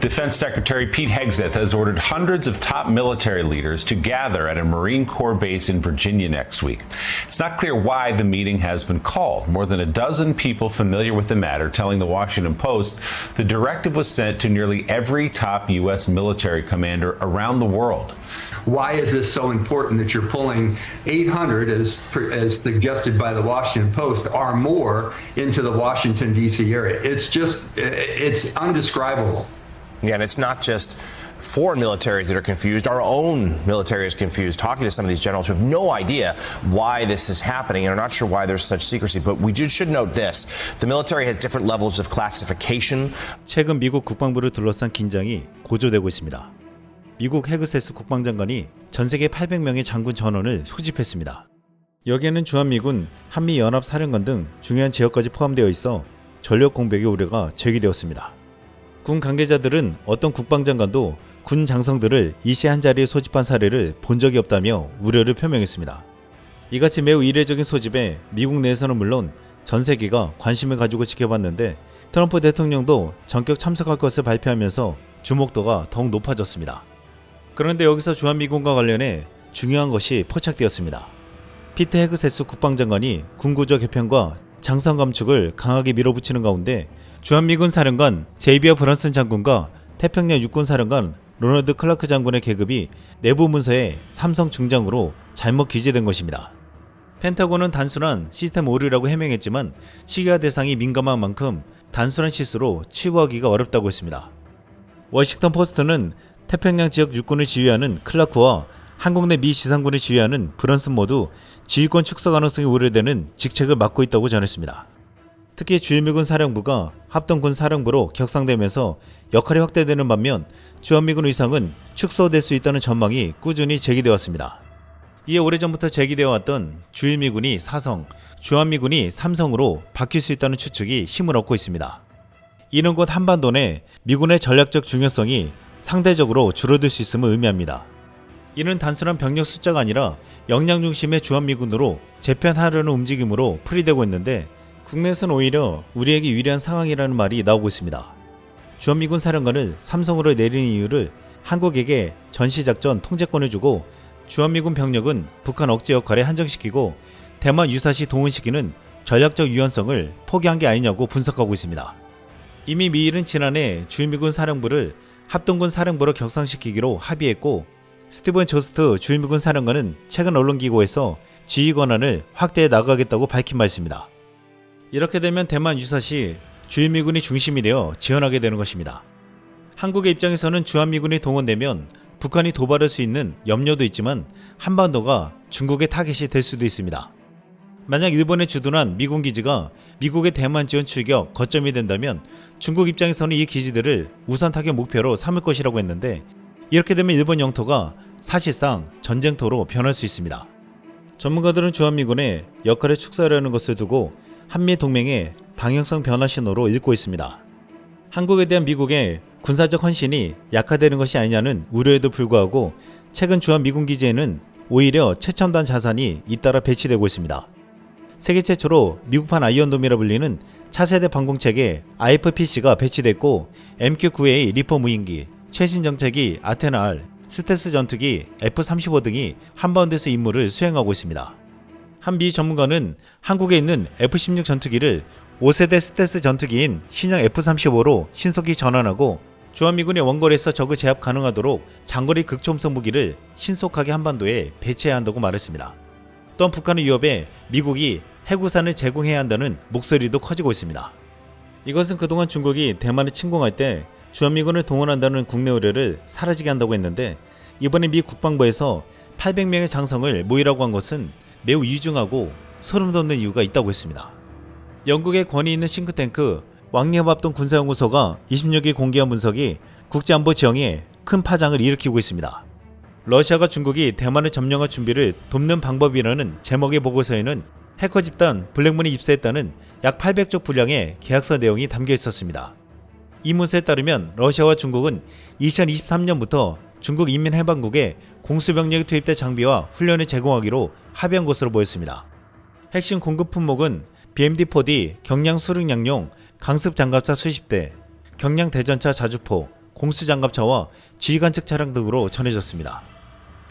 Defense Secretary Pete Hegseth has ordered hundreds of top military leaders to gather at a Marine Corps base in Virginia next week. It's not clear why the meeting has been called. More than a dozen people familiar with the matter telling the Washington Post the directive was sent to nearly every top U.S. military commander around the world. Why is this so important that you're pulling 800, as, as suggested by the Washington Post, or more into the Washington, D.C. area? It's just, it's undescribable. And it's not just foreign militaries that are confused. Our own military is confused. Talking to some of these generals who have no idea why this is happening and are not sure why there's such secrecy. But we should note this: the military has different levels of classification. 최근 미국 국방부를 둘러싼 긴장이 고조되고 있습니다. 미국 헤그세스 국방장관이 전 세계 800명의 장군 전원을 소집했습니다. 여기에는 주한미군, 한미연합사령관 등 중요한 지역까지 포함되어 있어 전력 공백의 우려가 제기되었습니다. 군 관계자들은 어떤 국방장관도 군 장성들을 이시 한 자리에 소집한 사례를 본 적이 없다며 우려를 표명했습니다. 이같이 매우 이례적인 소집에 미국 내에서는 물론 전 세계가 관심을 가지고 지켜봤는데 트럼프 대통령도 전격 참석할 것을 발표하면서 주목도가 더욱 높아졌습니다. 그런데 여기서 주한미군과 관련해 중요한 것이 포착되었습니다. 피트 헤그세스 국방장관이 군구조 개편과 장성 감축을 강하게 밀어붙이는 가운데 주한미군 사령관 제이비어 브런슨 장군과 태평양 육군 사령관 로널드 클라크 장군의 계급이 내부 문서에 삼성 중장으로 잘못 기재된 것입니다. 펜타곤은 단순한 시스템 오류라고 해명했지만 시기화 대상이 민감한 만큼 단순한 실수로 치부하기가 어렵다고 했습니다. 워싱턴 포스트는 태평양 지역 육군을 지휘하는 클라크와 한국 내 미 지상군을 지휘하는 브런슨 모두 지휘권 축소 가능성이 우려되는 직책을 맡고 있다고 전했습니다. 특히 주한미군 사령부가 합동군 사령부로 격상되면서 역할이 확대되는 반면 주한미군 의상은 축소될 수 있다는 전망이 꾸준히 제기되었습니다. 이에 오래전부터 제기되어 왔던 주한미군이 사성, 주한미군이 삼성으로 바뀔 수 있다는 추측이 힘을 얻고 있습니다. 이는 곧 한반도 내 미군의 전략적 중요성이 상대적으로 줄어들 수 있음을 의미합니다. 이는 단순한 병력 숫자가 아니라 역량 중심의 주한미군으로 재편하려는 움직임으로 풀이되고 있는데 국내에서는 오히려 우리에게 유리한 상황이라는 말이 나오고 있습니다. 주한미군 사령관을 삼성으로 내리는 이유를 한국에게 전시작전 통제권을 주고 주한미군 병력은 북한 억제 역할에 한정시키고 대만 유사시 동원시키는 전략적 유연성을 포기한 게 아니냐고 분석하고 있습니다. 이미 미일은 지난해 주한미군 사령부를 합동군 사령부로 격상시키기로 합의했고 스티븐 조스트 주한미군 사령관은 최근 언론기고에서 지휘 권한을 확대해 나가겠다고 밝힌 바 있습니다. 이렇게 되면 대만 유사시 주한미군이 중심이 되어 지원하게 되는 것입니다. 한국의 입장에서는 주한미군이 동원되면 북한이 도발할 수 있는 염려도 있지만 한반도가 중국의 타겟이 될 수도 있습니다. 만약 일본에 주둔한 미군 기지가 미국의 대만 지원 출격 거점이 된다면 중국 입장에서는 이 기지들을 우선 타격 목표로 삼을 것이라고 했는데 이렇게 되면 일본 영토가 사실상 전쟁터로 변할 수 있습니다. 전문가들은 주한미군의 역할을 축소하려는 것을 두고 한미 동맹의 방향성 변화 신호로 읽고 있습니다. 한국에 대한 미국의 군사적 헌신이 약화되는 것이 아니냐는 우려에도 불구하고 최근 주한 미군 기지에는 오히려 최첨단 자산이 잇따라 배치되고 있습니다. 세계 최초로 미국판 아이언돔이라 불리는 차세대 방공체계 IFPC가 배치됐고 MQ-9A 리퍼 무인기, 최신 정책이 아테나-R, 스텔스 전투기 F-35 등이 한반도에서 임무를 수행하고 있습니다. 한 미 전문가는 한국에 있는 F-16 전투기를 5세대 스텔스 전투기인 신형 F-35로 신속히 전환하고 주한미군의 원거리에서 적을 제압 가능하도록 장거리 극초음속 무기를 신속하게 한반도에 배치해야 한다고 말했습니다. 또한 북한의 위협에 미국이 해구산을 제공해야 한다는 목소리도 커지고 있습니다. 이것은 그동안 중국이 대만을 침공할 때 주한미군을 동원한다는 국내 의뢰를 사라지게 한다고 했는데 이번에 미 국방부에서 800명의 장성을 모이라고 한 것은 매우 이중하고 소름 돋는 이유가 있다고 했습니다. 영국의 권위 있는 싱크탱크 왕리합동 군사연구소가 26일 공개한 분석이 국제안보 지형에 큰 파장을 일으키고 있습니다. 러시아가 중국이 대만을 점령할 준비를 돕는 방법이라는 제목의 보고서에는 해커 집단 블랙문이 입수했다는 약 800쪽 분량의 계약서 내용이 담겨 있었습니다. 이 문서에 따르면 러시아와 중국은 2023년부터 중국 인민해방국에 공수병력이 투입된 장비와 훈련을 제공하기로 합의한 것으로 보였습니다. 핵심 공급 품목은 BMD-4D 경량 수륙양용 강습 장갑차 수십 대, 경량 대전차 자주포, 공수 장갑차와 지휘관측 차량 등으로 전해졌습니다.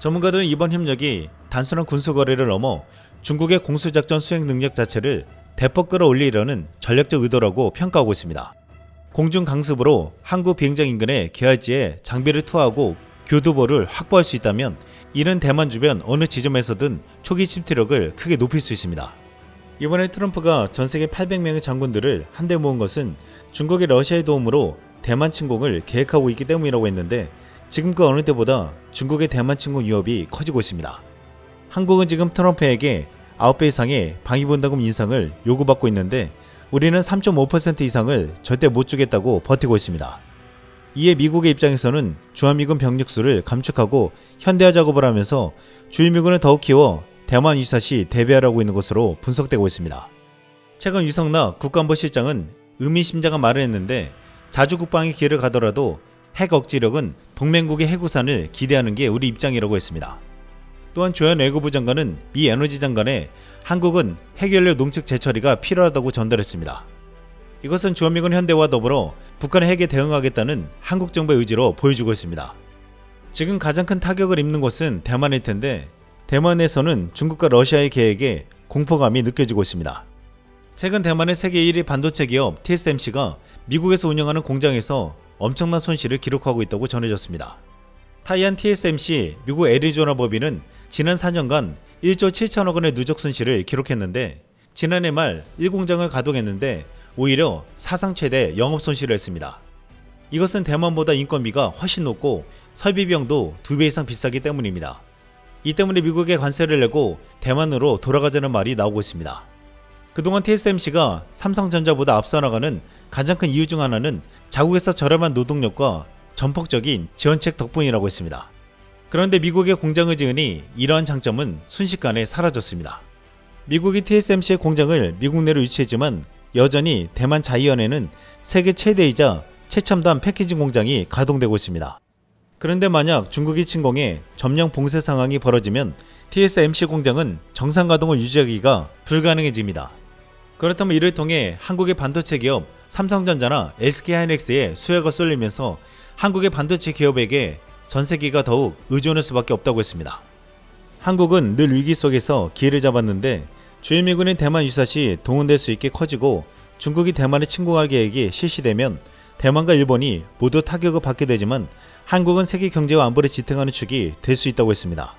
전문가들은 이번 협력이 단순한 군수 거래를 넘어 중국의 공수작전 수행 능력 자체를 대폭 끌어올리려는 전략적 의도라고 평가하고 있습니다. 공중 강습으로 항구 비행장 인근의 계열지에 장비를 투하하고 교두보를 확보할 수 있다면 이는 대만 주변 어느 지점에서든 초기 침투력을 크게 높일 수 있습니다. 이번에 트럼프가 전 세계 800명의 장군들을 한데 모은 것은 중국이 러시아의 도움으로 대만 침공을 계획하고 있기 때문이라고 했는데 지금 그 어느 때보다 중국의 대만 침공 위협이 커지고 있습니다. 한국은 지금 트럼프에게 9배 이상의 방위분담금 인상을 요구받고 있는데 우리는 3.5% 이상을 절대 못 주겠다고 버티고 있습니다. 이에 미국의 입장에서는 주한미군 병력 수를 감축하고 현대화 작업을 하면서 주한미군을 더욱 키워 대만 유사시 대비하라고 있는 것으로 분석되고 있습니다. 최근 유성락 국가안보실장은 의미심장한 말을 했는데 자주 국방의 길을 가더라도 핵 억지력은 동맹국의 해구산을 기대하는 게 우리 입장이라고 했습니다. 또한 조현 외교부 장관은 미 에너지 장관에 한국은 핵연료 농축 재처리가 필요하다고 전달했습니다. 이것은 주한미군 현대와 더불어 북한의 핵에 대응하겠다는 한국 정부의 의지로 보여주고 있습니다. 지금 가장 큰 타격을 입는 것은 대만일 텐데 대만에서는 중국과 러시아의 계획에 공포감이 느껴지고 있습니다. 최근 대만의 세계 1위 반도체 기업 TSMC가 미국에서 운영하는 공장에서 엄청난 손실을 기록하고 있다고 전해졌습니다. 타이안 TSMC 미국 애리조나 법인은 지난 4년간 1조 7천억 원의 누적 손실을 기록했는데 지난해 말 1공장을 가동했는데 오히려 사상 최대 영업 손실을 했습니다. 이것은 대만보다 인건비가 훨씬 높고 설비 비용도 2배 이상 비싸기 때문입니다. 이 때문에 미국에 관세를 내고 대만으로 돌아가자는 말이 나오고 있습니다. 그동안 TSMC가 삼성전자보다 앞서 나가는 가장 큰 이유 중 하나는 자국에서 저렴한 노동력과 전폭적인 지원책 덕분이라고 했습니다. 그런데 미국의 공장을 지으니 이러한 장점은 순식간에 사라졌습니다. 미국이 TSMC의 공장을 미국 내로 유치했지만 여전히 대만 자이언에는 세계 최대이자 최첨단 패키징 공장이 가동되고 있습니다. 그런데 만약 중국이 침공해 점령 봉쇄 상황이 벌어지면 TSMC 공장은 정상 가동을 유지하기가 불가능해집니다. 그렇다면 이를 통해 한국의 반도체 기업 삼성전자나 SK하이닉스에 수혜가 쏠리면서 한국의 반도체 기업에게 전 세계가 더욱 의존할 수밖에 없다고 했습니다. 한국은 늘 위기 속에서 기회를 잡았는데 주일미군이 대만 유사시 동원될 수 있게 커지고 중국이 대만에 침공할 계획이 실시되면 대만과 일본이 모두 타격을 받게 되지만 한국은 세계 경제와 안보를 지탱하는 축이 될 수 있다고 했습니다.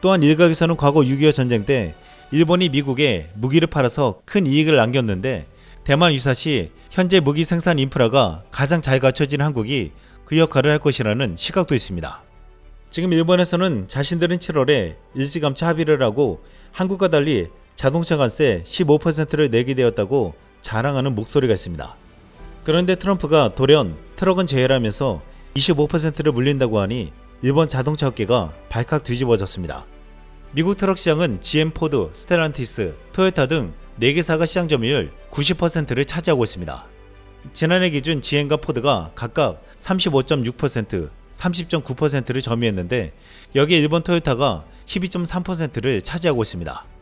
또한 일각에서는 과거 6.25 전쟁 때 일본이 미국에 무기를 팔아서 큰 이익을 남겼는데 대만 유사시 현재 무기 생산 인프라가 가장 잘 갖춰진 한국이 그 역할을 할 것이라는 시각도 있습니다. 지금 일본에서는 자신들은 7월에 일찌감치 합의를 하고 한국과 달리 자동차 관세 15%를 내게 되었다고 자랑하는 목소리가 있습니다. 그런데 트럼프가 돌연 트럭은 제외라면서 25%를 물린다고 하니 일본 자동차 업계가 발칵 뒤집어졌습니다. 미국 트럭 시장은 GM, 포드, 스텔란티스, 토요타 등 4개사가 시장 점유율 90%를 차지하고 있습니다. 지난해 기준 GM과 포드가 각각 35.6%, 30.9%를 점유했는데 여기에 일본 토요타가 12.3%를 차지하고 있습니다.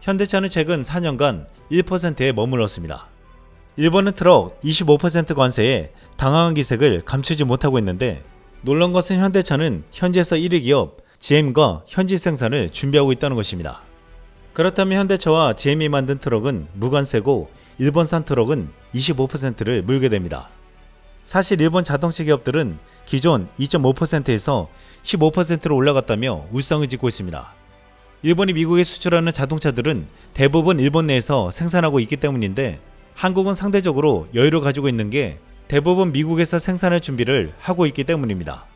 현대차는 최근 4년간 1%에 머물렀습니다. 일본은 트럭 25% 관세에 당황한 기색을 감추지 못하고 있는데 놀란 것은 현대차는 현지에서 1위 기업 GM과 현지 생산을 준비하고 있다는 것입니다. 그렇다면 현대차와 GM이 만든 트럭은 무관세고 일본산 트럭은 25%를 물게 됩니다. 사실 일본 자동차 기업들은 기존 2.5%에서 15%로 올라갔다며 울상을 짓고 있습니다. 일본이 미국에 수출하는 자동차들은 대부분 일본 내에서 생산하고 있기 때문인데 한국은 상대적으로 여유를 가지고 있는 게 대부분 미국에서 생산할 준비를 하고 있기 때문입니다.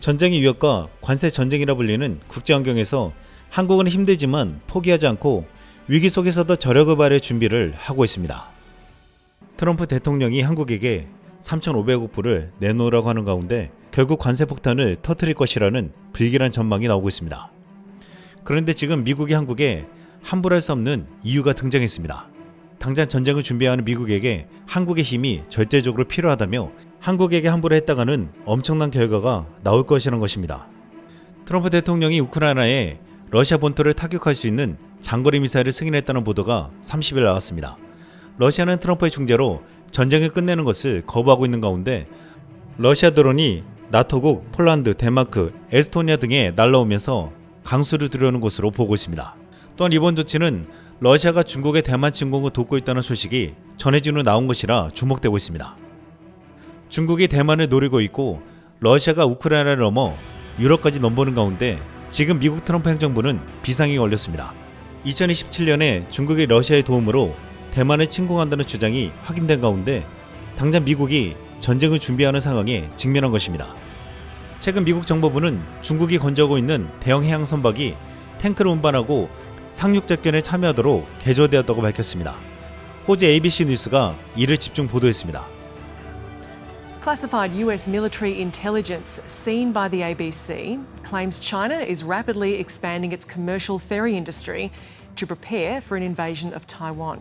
전쟁의 위협과 관세 전쟁이라 불리는 국제 환경에서 한국은 힘들지만 포기하지 않고 위기 속에서도 저력을 발휘할 준비를 하고 있습니다. 트럼프 대통령이 한국에게 3,500억 불을 내놓으라고 하는 가운데 결국 관세 폭탄을 터뜨릴 것이라는 불길한 전망이 나오고 있습니다. 그런데 지금 미국이 한국에 함부로 할 수 없는 이유가 등장했습니다. 당장 전쟁을 준비하는 미국에게 한국의 힘이 절대적으로 필요하다며 한국에게 함부로 했다가는 엄청난 결과가 나올 것이라는 것입니다. 트럼프 대통령이 우크라이나에 러시아 본토를 타격할 수 있는 장거리 미사일을 승인했다는 보도가 30일 나왔습니다. 러시아는 트럼프의 중재로 전쟁을 끝내는 것을 거부하고 있는 가운데 러시아 드론이 나토국, 폴란드, 덴마크, 에스토니아 등에 날라오면서 강수를 두려는 것으로 보고 있습니다. 또한 이번 조치는 러시아가 중국의 대만 침공을 돕고 있다는 소식이 전해진 후 나온 것이라 주목되고 있습니다. 중국이 대만을 노리고 있고 러시아가 우크라이나를 넘어 유럽까지 넘보는 가운데 지금 미국 트럼프 행정부는 비상이 걸렸습니다. 2027년에 중국이 러시아의 도움으로 대만을 침공한다는 주장이 확인된 가운데 당장 미국이 전쟁을 준비하는 상황에 직면한 것입니다. 최근 미국 정보부는 중국이 건조하고 있는 대형 해양 선박이 탱크를 운반하고 상륙 작전에 참여하도록 개조되었다고 밝혔습니다. 호주 ABC 뉴스가 이를 집중 보도했습니다. Classified US military intelligence seen by the ABC claims China is rapidly expanding its commercial ferry industry to prepare for an invasion of Taiwan.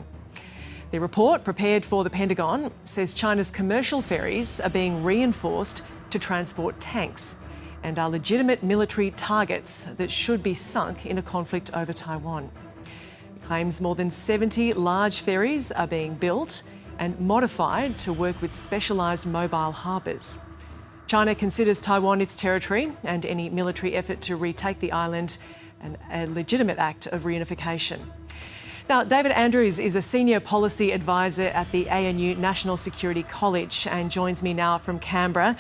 The report, prepared for the Pentagon, says China's commercial ferries are being reinforced to transport tanks and are legitimate military targets that should be sunk in a conflict over Taiwan. It claims more than 70 large ferries are being built and modified to work with specialised mobile harbours. China considers Taiwan its territory and any military effort to retake the island an, a legitimate act of reunification. Now, David Andrews is a senior policy advisor at the ANU National Security College and joins me now from Canberra.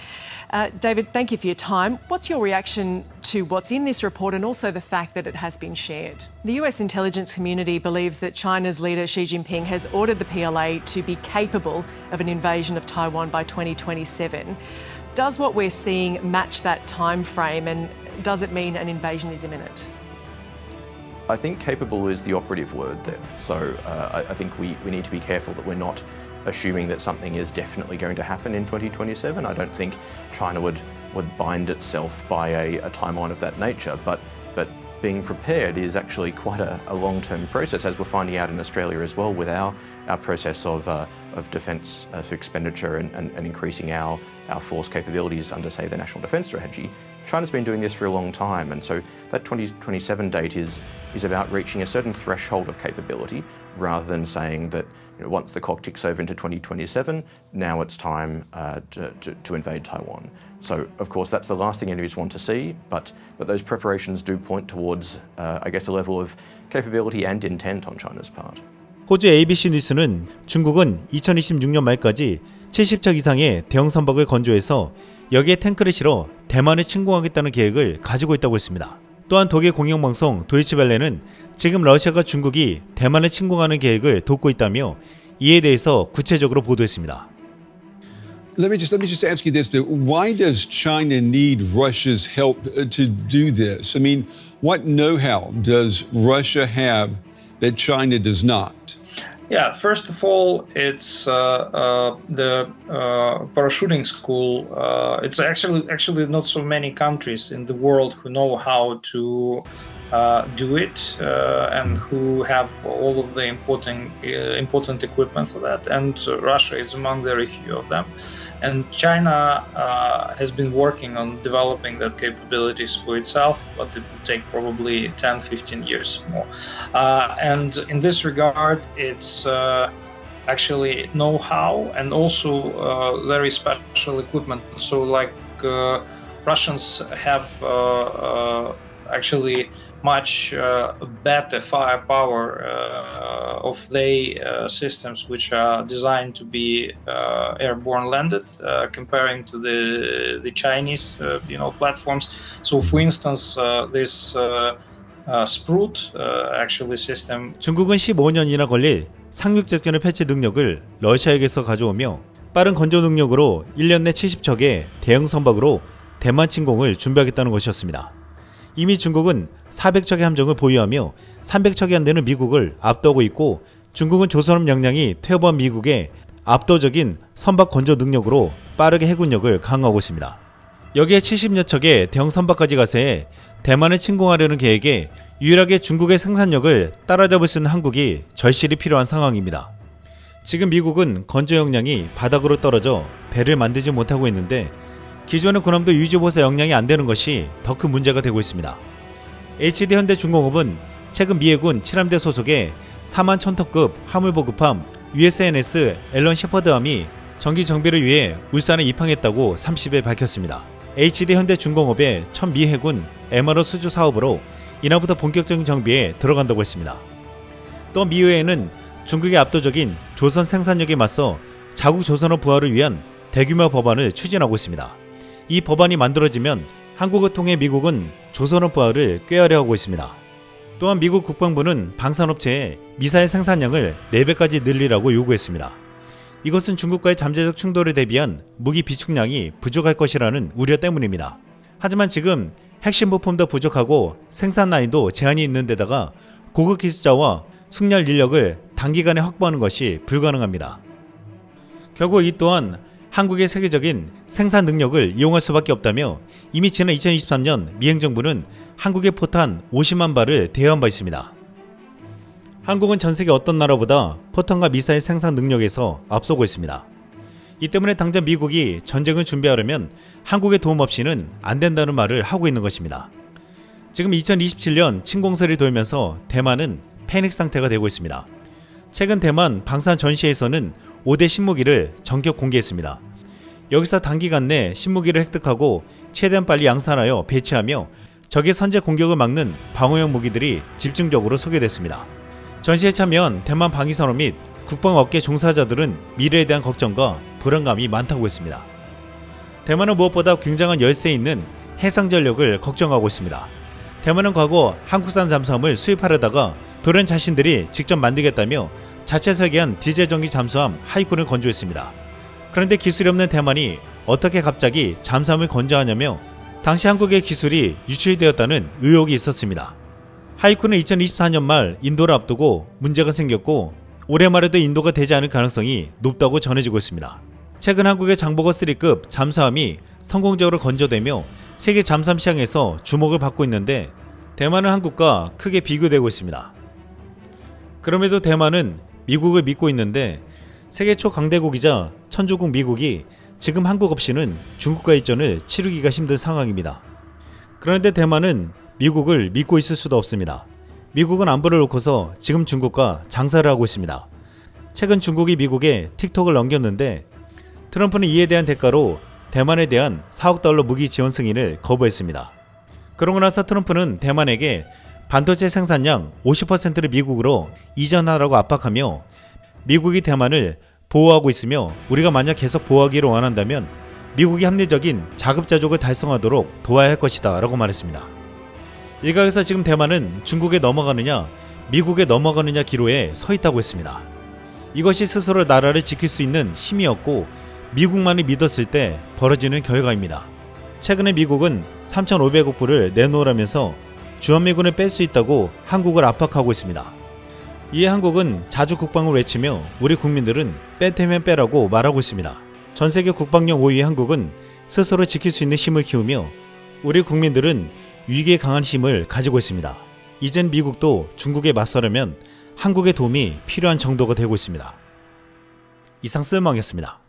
Uh, David, thank you for your time. What's your reaction to what's in this report and also the fact that it has been shared? The US intelligence community believes that China's leader Xi Jinping has ordered the PLA to be capable of an invasion of Taiwan by 2027. Does what we're seeing match that time frame and does it mean an invasion is imminent? I think capable is the operative word there. So uh, I, I think we, we need to be careful that we're not assuming that something is definitely going to happen in 2027. I don't think China would, would bind itself by a, a timeline of that nature, but, but being prepared is actually quite a, a long-term process, as we're finding out in Australia as well with our, our process of, uh, of defence uh, expenditure and, and, and increasing our, our force capabilities under, say, the National Defence Strategy. China's been doing this for a long time, and so that 2027 date is, is about reaching a certain threshold of capability rather than saying that you know, once the clock ticks over into 2027, now it's time uh, to, to, to invade Taiwan. So, of course, that's the last thing any of us want to see, but, but those preparations do point towards, uh, I guess, a level of capability and intent on China's part. 호주 ABC 뉴스는 중국은 2026년 말까지 70척 이상의 대형 선박을 건조해서 여기에 탱크를 실어 대만을 침공하겠다는 계획을 가지고 있다고 했습니다. 또한 독일 공영방송 도이치벨레는 지금 러시아가 중국이 대만을 침공하는 계획을 돕고 있다며 이에 대해서 구체적으로 보도했습니다. Let me just let me just ask you this: though. Why does China need Russia's help uh, to do this? I mean, what know-how does Russia have that China does not? Yeah, first of all, it's uh, uh, the uh, parachuting school. Uh, it's actually actually not so many countries in the world who know how to uh, do it uh, and who have all of the important important equipment for that. And Russia is among very few of them. And China uh, has been working on developing that capabilities for itself, but it will take probably 10, 15 years more. Uh, and in this regard, it's uh, actually know-how and also uh, very special equipment. So, like uh, Russians have uh, actually much better firepower of uh, systems, which are designed to be uh, airborne landed, uh, comparing to the the Chinese, uh, you know, platforms. So, for instance, uh, this uh, uh, Sprout uh, actually system 중국은 15년이나 걸릴 상륙 작전을 펼칠 능력을 러시아에게서 가져오며 빠른 건조 능력으로 1년 내 70척의 대형 선박으로 대만 침공을 준비하겠다는 것이었습니다. 이미 중국은 400척의 함정을 보유하며 300척이 안 되는 미국을 압도하고 있고 중국은 조선업 역량이 퇴보한 미국의 압도적인 선박 건조 능력으로 빠르게 해군력을 강화하고 있습니다. 여기에 70여 척의 대형 선박까지 가세해 대만을 침공하려는 계획에 유일하게 중국의 생산력을 따라잡을 수 있는 한국이 절실히 필요한 상황입니다. 지금 미국은 건조 역량이 바닥으로 떨어져 배를 만들지 못하고 있는데 기존의 군함도 유지보수 역량이 안 되는 것이 더 큰 문제가 되고 있습니다. HD 현대중공업은 최근 미 해군 7함대 소속의 4만 1000톤급 화물 보급함 USNS 앨런 셰퍼드함이 정기 정비를 위해 울산에 입항했다고 30일 밝혔습니다. HD 현대중공업의 첫 미 해군 MRO 수주 사업으로 이날부터 본격적인 정비에 들어간다고 했습니다. 또 미의회는 중국의 압도적인 조선 생산력에 맞서 자국 조선업 부활을 위한 대규모 법안을 추진하고 있습니다. 이 법안이 만들어지면 한국을 통해 미국은 조선업 부활을 꾀하려 하고 있습니다. 또한 미국 국방부는 방산업체에 미사일 생산량을 4배까지 늘리라고 요구했습니다. 이것은 중국과의 잠재적 충돌에 대비한 무기 비축량이 부족할 것이라는 우려 때문입니다. 하지만 지금 핵심 부품도 부족하고 생산 라인도 제한이 있는 데다가 고급 기술자와 숙련 인력을 단기간에 확보하는 것이 불가능합니다. 결국 이 또한 한국의 세계적인 생산 능력을 이용할 수밖에 없다며 이미 지난 2023년 미 행정부는 한국의 포탄 50만 발을 대여한 바 있습니다. 한국은 전 세계 어떤 나라보다 포탄과 미사일 생산 능력에서 앞서고 있습니다. 이 때문에 당장 미국이 전쟁을 준비하려면 한국의 도움 없이는 안 된다는 말을 하고 있는 것입니다. 지금 2027년 침공설이 돌면서 대만은 패닉 상태가 되고 있습니다. 최근 대만 방산 전시회에서는 5대 신무기를 전격 공개했습니다. 여기서 단기간 내 신무기를 획득하고 최대한 빨리 양산하여 배치하며 적의 선제 공격을 막는 방어용 무기들이 집중적으로 소개됐습니다. 전시에 참여한 대만 방위산업 및 국방업계 종사자들은 미래에 대한 걱정과 불안감이 많다고 했습니다. 대만은 무엇보다 굉장한 열세 있는 해상 전력을 걱정하고 있습니다. 대만은 과거 한국산 잠수함을 수입하려다가 도련 자신들이 직접 만들겠다며 자체 설계한 디젤 전기 잠수함 하이쿤을 건조했습니다. 그런데 기술이 없는 대만이 어떻게 갑자기 잠수함을 건조하냐며 당시 한국의 기술이 유출되었다는 의혹이 있었습니다. 하이쿤은 2024년 말 인도를 앞두고 문제가 생겼고 올해 말에도 인도가 되지 않을 가능성이 높다고 전해지고 있습니다. 최근 한국의 장보고 3급 잠수함이 성공적으로 건조되며 세계 잠수함 시장에서 주목을 받고 있는데 대만은 한국과 크게 비교되고 있습니다. 그럼에도 대만은 미국을 믿고 있는데 세계 초강대국이자 천주국 미국이 지금 한국 없이는 중국과 일전을 치르기가 힘든 상황입니다. 그런데 대만은 미국을 믿고 있을 수도 없습니다. 미국은 안보를 놓고서 지금 중국과 장사를 하고 있습니다. 최근 중국이 미국에 틱톡을 넘겼는데 트럼프는 이에 대한 대가로 대만에 대한 4억 달러 무기 지원 승인을 거부했습니다. 그러고 나서 트럼프는 대만에게 반도체 생산량 50%를 미국으로 이전하라고 압박하며 미국이 대만을 보호하고 있으며 우리가 만약 계속 보호하기를 원한다면 미국이 합리적인 자급자족을 달성하도록 도와야 할 것이다 라고 말했습니다. 일각에서 지금 대만은 중국에 넘어가느냐 미국에 넘어가느냐 기로에 서 있다고 했습니다. 이것이 스스로 나라를 지킬 수 있는 힘이었고 미국만이 믿었을 때 벌어지는 결과입니다. 최근에 미국은 3,500억 불을 내놓으라면서 주한미군을 뺄 수 있다고 한국을 압박하고 있습니다. 이에 한국은 자주 국방을 외치며 우리 국민들은 뺄 테면 빼라고 말하고 있습니다. 전 세계 국방력 5위의 한국은 스스로 지킬 수 있는 힘을 키우며 우리 국민들은 위기에 강한 힘을 가지고 있습니다. 이젠 미국도 중국에 맞서려면 한국의 도움이 필요한 정도가 되고 있습니다. 이상 쓸망이었습니다.